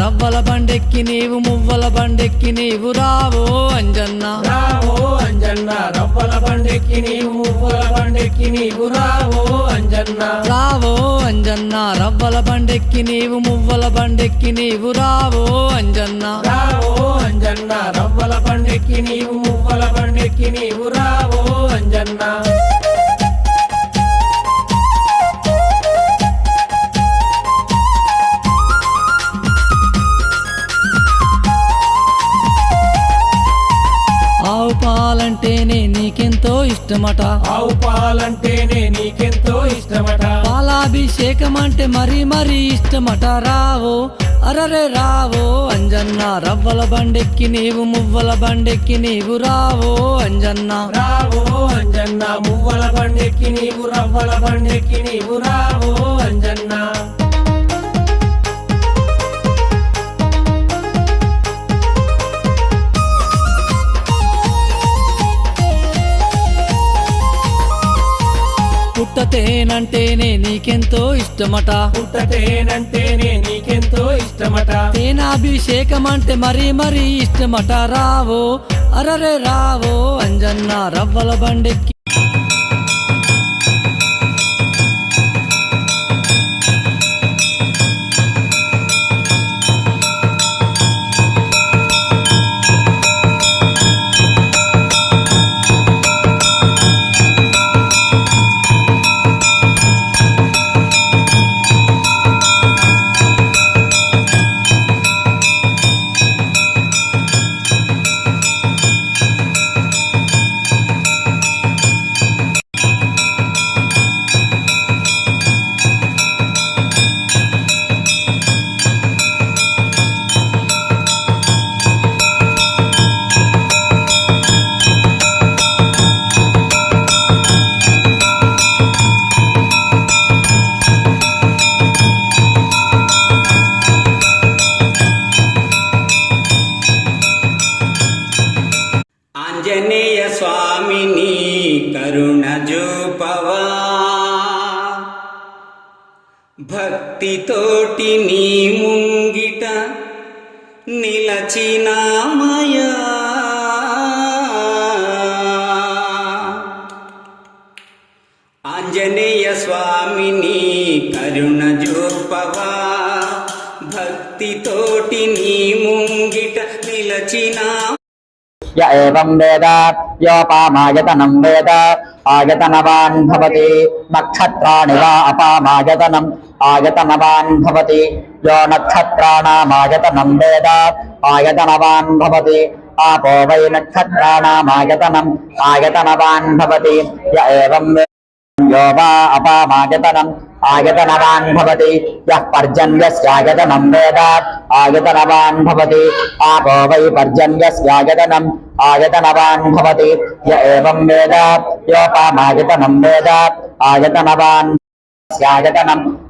రవ్వల బండెక్కి నీవు మువ్వల బండెక్కి నీవు రావో అంజన్న. రావో అంజన్న రవ్వల బండెక్కి నీవు మువ్వల బండెక్కి నీవు రావో అంజన్న. రావో అంజన్న రవ్వల బండెక్కి నీవు మువ్వల బండెక్కి నీవు రావో అంజన్న. రావో అంజన్న రవ్వల బండెక్కి నీవు మువ్వల బండెక్కి నీవు రావో అంజన్న. ఆవు పాలంటేనే నీకెంతో ఇష్టమట. ఆవు పాలంటేనే నీకెంతో ఇష్టమట. పాలాభిషేకం అంటే మరీ మరీ ఇష్టమట. రావో అరరే రావో అంజన్న రవ్వల బండెక్కి నీవు మువ్వల బండెక్కి నీవు రావో అంజన్న. రావో అంజన్న మువ్వల బండెక్కి నీవు రవ్వల బండెక్కి నీవు రావో అంజన్న. పుట్టతేనంటేనే నీకెంతో ఇష్టమట. పుట్టతేనంటేనే నీకెంతో ఇష్టమట. తేనాభిషేకం అంటే మరీ మరీ ఇష్టమట. రావో అరరే రావో అంజన్న రవ్వల బండెక్కి భక్తితోటి నీ ముంగిట నిలచినామయా ఆంజనేయ స్వామిని కరుణ జూపవా భక్తితోటి నీ ముంగిట నిలచినా य एवं वेद योपामायतनं वेद आयतनवान् भवति नक्षत्राणि वा अपामायतनम् आयतनवान् भवति। यो नक्षत्राणामायतनं वेद। आयतनवान् भवति। आपो वै नक्षत्राणामायतनम् आयतनवान् भवति। य एवं यो वा अपामायतनम् आयतनवान् भवति। यः पर्जन्यस्यायतनं वेद। आयतनवान् भवति। आपो वै पर्जन्यस्यायतनम् आयतनवान् भवति। य एवं वेद। योपामायतनं वेद। आयतनवान् स्यायतनम्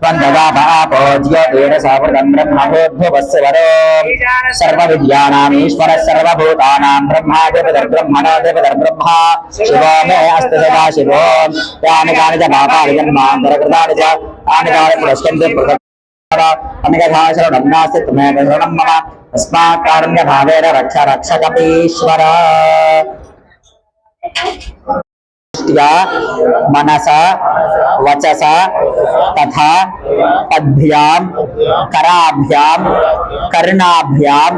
त्वं ददापापो ज्योतिरेण सावृतं सर्वभूतानां ब्रह्माधिपतिर्ब्रह्मणोऽधिपतिर्ब्रह्मा शिवो मे अस्तु सदा यानि कानि च पापानि जन्मान्तरकृतानि च। तानि कानि पुरस्कन्ते पृथक् नास्ति त्वमेव शरणं मम। तस्मात् रक्ष रक्ष कपीश्वर దృష్ట్యా మనస వచస తథా పద్భ్యాం కరాభ్యాం కర్ణాభ్యాం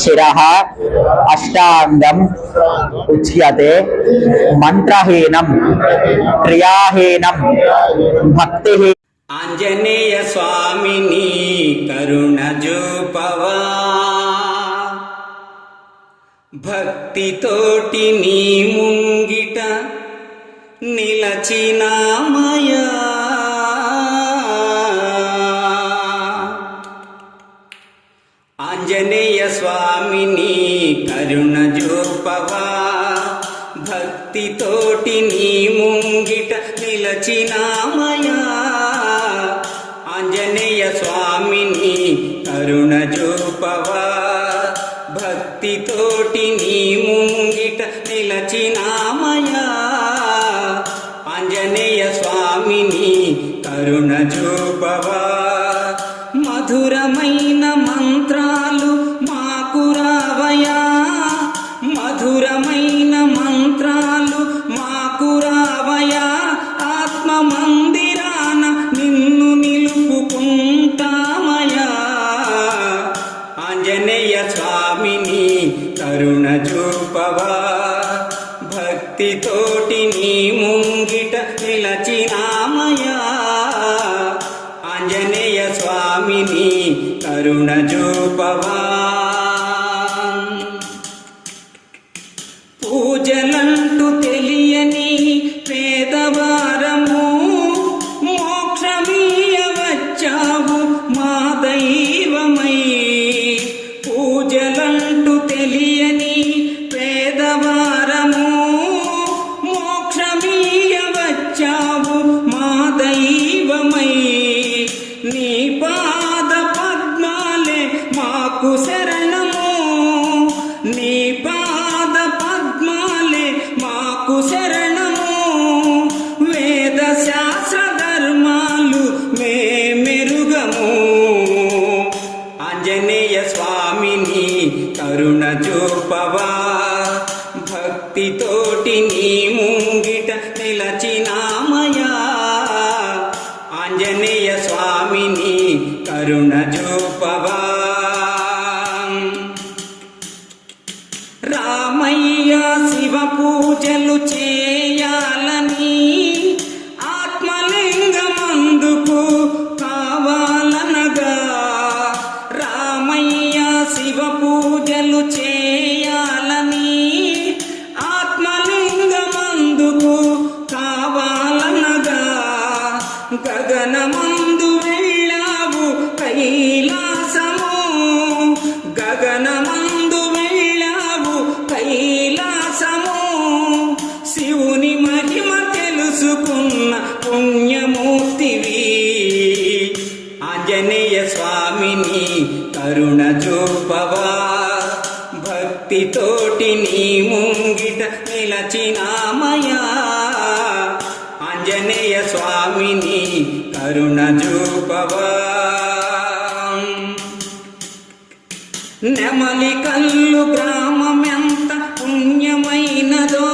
శిరః అష్టాంగం ఉచ్యతే మంత్రహీనం క్రియాహీనం భక్తి ఆంజనేయ స్వామిని కరుణ జూపవా భక్తితోటి నీ ముంగిట నిలచినామయా. ఆంజనేయ స్వామిని కరుణ జూపవా. భక్తితోటి నీ ముంగిట నిలచినామయా. ఆంజనేయ స్వామిని కరుణ చూపవా భక్తితోటి నీ ముంగిట నిలచినా స్వామిని కరుణ చూపవా. మధురమైన మంత్రాలు మాకు రావయా. మధురమైన స్వామిని కరుణ చూపవా గొప్పవా భక్తితోటి నీ ముంగిట నిలచినామయా ఆంజనేయ స్వామిని కరుణ చూపవా. రామయ్య శివ పూజలు చే స్వామిని కరుణ చూపవా నెమలి కల్లు గ్రామమెంత పుణ్యమైనదో